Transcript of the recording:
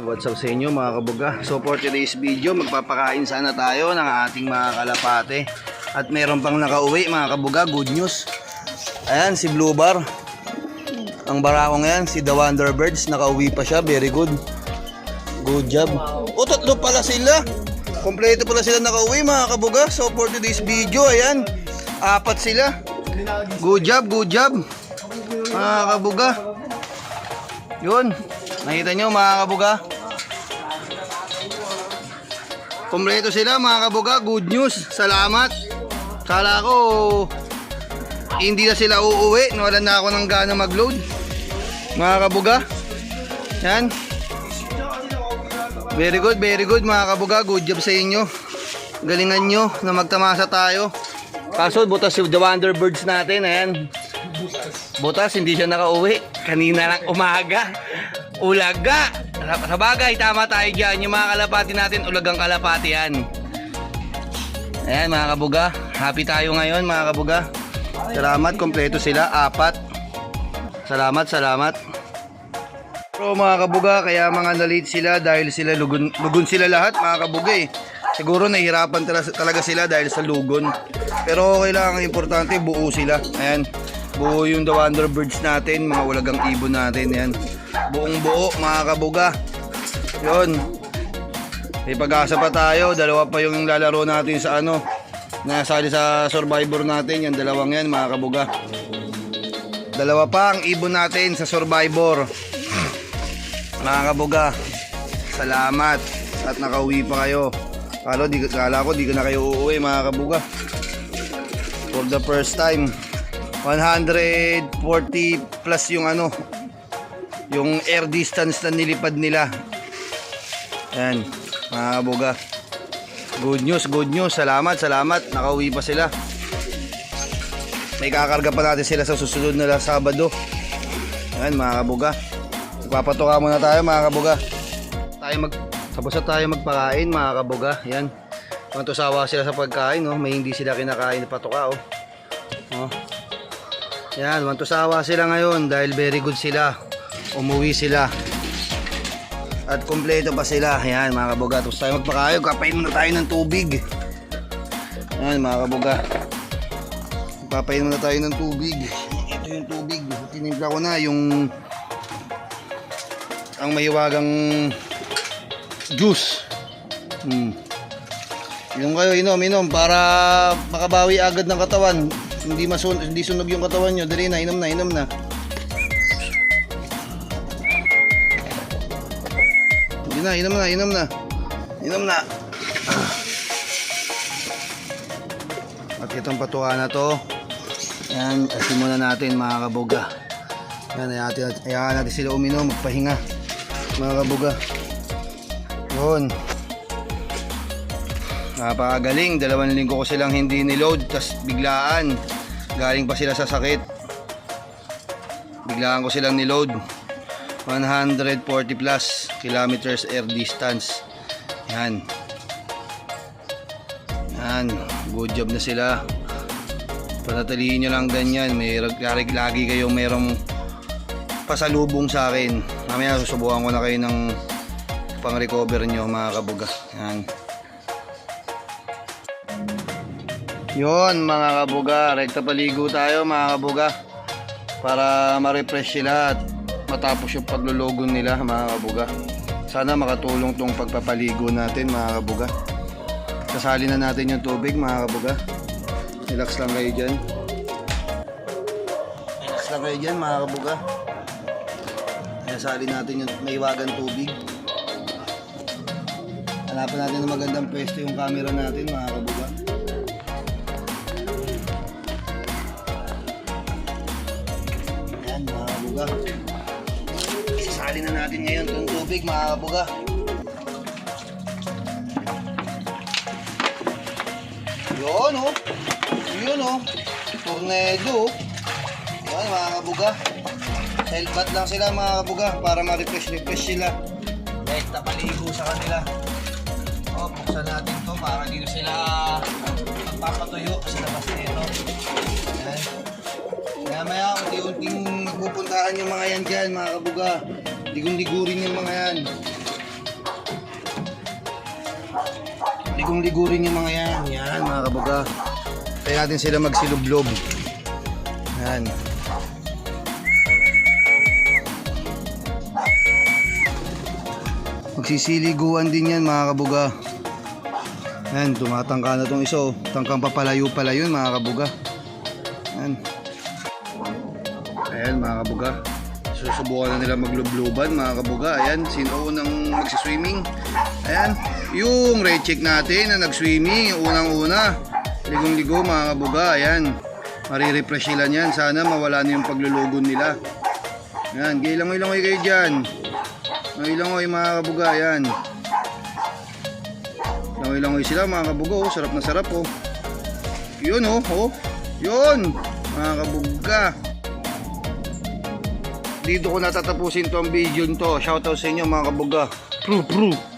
What's up sa inyo mga kabuga? So for today's video, magpapakain sana tayo ng ating mga kalapate. At meron pang nakauwi mga kabuga, good news. Ayan, si Blue Bar. Ang barakong yan, si The Wonderbirds, nakauwi pa siya, very good. Good job. O, tatlo pala sila. Kompleto pala sila nakauwi mga kabuga. So for today's video, ayan, apat sila. Good job, good job. Mga kabuga. Yun. Nakita nyo mga kabuga? Kompleto sila mga kabuga. Good news. Salamat. Kala ko hindi na sila uuwi. Nawalan na ako ng gana mag-load. Mga kabuga. Yan. Very good, very good mga kabuga. Good job sa inyo. Galingan nyo na magtamasa tayo. Kaso butas yung The Wonderbirds natin. Ayan. Butas, hindi siya nakauwi. Kanina lang umaga. Ulaga. Sa sa bagay, tama tayo dyan. Yung mga kalapati natin, ulagang kalapati yan. Ayan mga kabuga. Happy tayo ngayon mga kabuga. Salamat, kompleto sila. Apat. Salamat, salamat. Pero mga kabuga, kaya mga na-late sila dahil sila lugon, lugon sila lahat mga kabuga eh. Siguro nahihirapan tala- talaga sila dahil sa lugon. Pero okay lang, ang importante buo sila. Ayan, buo yung The Wonderbirds natin, mga ulagang ibon natin. Ayan, buong buo mga kabuga. Yun. May pag-asa pa tayo, dalawa pa yung lalaro natin sa ano, nasali sa survivor natin, yan dalawang yan mga kabuga. Dalawa pa ang ibon natin sa survivor. Mga kabuga, salamat at nakauwi pa kayo. Kala, di, kala ko di ko na kayo uuwi mga kabuga. For the first time, 140 plus yung ano, yung air distance na nilipad nila. Yan, mga kabuga. Good news, good news. Salamat, salamat. Nakauwi pa sila. May kakarga pa natin sila sa susunod na Sabado. Yan, mga kabuga. Magpapatuka muna tayo, mga kabuga. Tayo mag tapos tayo magpakain, mga kabuga. Yan. Mantusawa sila sa pagkain, no? May hindi sila kinakain na patuka, oh. Oh. Yan, mantusawa sila ngayon dahil very good sila. Umuwi sila. At kompleto pa sila. Yan, mga kabuga. Tapos tayo magpakain. Kapain muna tayo ng tubig. Yan, mga kabuga. Papain muna tayo ng tubig. Ito yung tubig. Tinimpla ko na yung ang mahiwagang juice. Hmm. Yung kayo inom, inom para makabawi agad ng katawan. Hindi masun hindi sunog yung katawan nyo. Dali na, inom na, inom na. Hindi na, inom na, inom na. Inom na. At itong patuka na to, yan, asin muna natin mga kabuga. Yan, hayaan natin, hayaan natin sila uminom, magpahinga. Mga kabuga. Yun. Napakagaling. Dalawang linggo ko silang hindi niload. Tapos biglaan. Galing pa sila sa sakit. Biglaan ko silang niload. 140 plus kilometers air distance. Yan. Yan. Good job na sila. Panatalihin nyo lang ganyan. May lagi, lagi kayong merong pasalubong sa akin. Mamaya susubukan ko na kayo ng pang-recover nyo mga kabuga. Yan. Yun mga kabuga. Rekta paligo tayo mga kabuga. Para ma-refresh sila at matapos yung paglulugon nila mga kabuga. Sana makatulong tong pagpapaligo natin mga kabuga. Sasali na natin yung tubig mga kabuga. Relax lang kayo dyan. Relax lang kayo dyan mga kabuga. Sasali natin yung maiwagan tubig. Hanapan natin ng magandang pwesto yung camera natin mga kabuga. Ayan. Sasali na natin ngayon itong tubig mga kabuga. Yun oh. Yun oh. Tornado. Yan mga kabuga. Lang sila mga kabuga para ma-refresh-refresh sila. Kahit napaligo sa kanila. O, buksan natin to para dito sila magpapatuyo sa labas nito. Yan. Kaya maya, unti-unting magpupuntahan yung mga yan dyan mga kabuga. Ligong-ligo rin yung mga yan. Ligong-ligo rin yung mga yan. Yan, mga kabaga. Kaya natin sila magsilublob. Yan. Magsisiliguan din yan, mga kabuga. Yan, tumatangka na tong iso. Tangkang papalayo pala yun, mga kabuga. Yan. Ayan, mga kabuga. Susubukan na nila maglubluban mga kabuga. Ayan, sino unang magsiswimming? Ayan, yung red check natin na nag-swimming, yung unang-una. Ligong-ligo mga kabuga. Ayan, marirefresh sila niyan. Sana mawala na yung paglulugon nila. Ayan, gilangoy-langoy kayo dyan. Langoy-langoy mga kabuga. Ayan. Langoy-langoy sila mga kabuga. Oh. Sarap na sarap oh. Yun oh. oh. Yun. Mga kabuga. Dito ko natatapusin to ang video nito. Shoutout sa inyo mga kabuga. Pru, pru.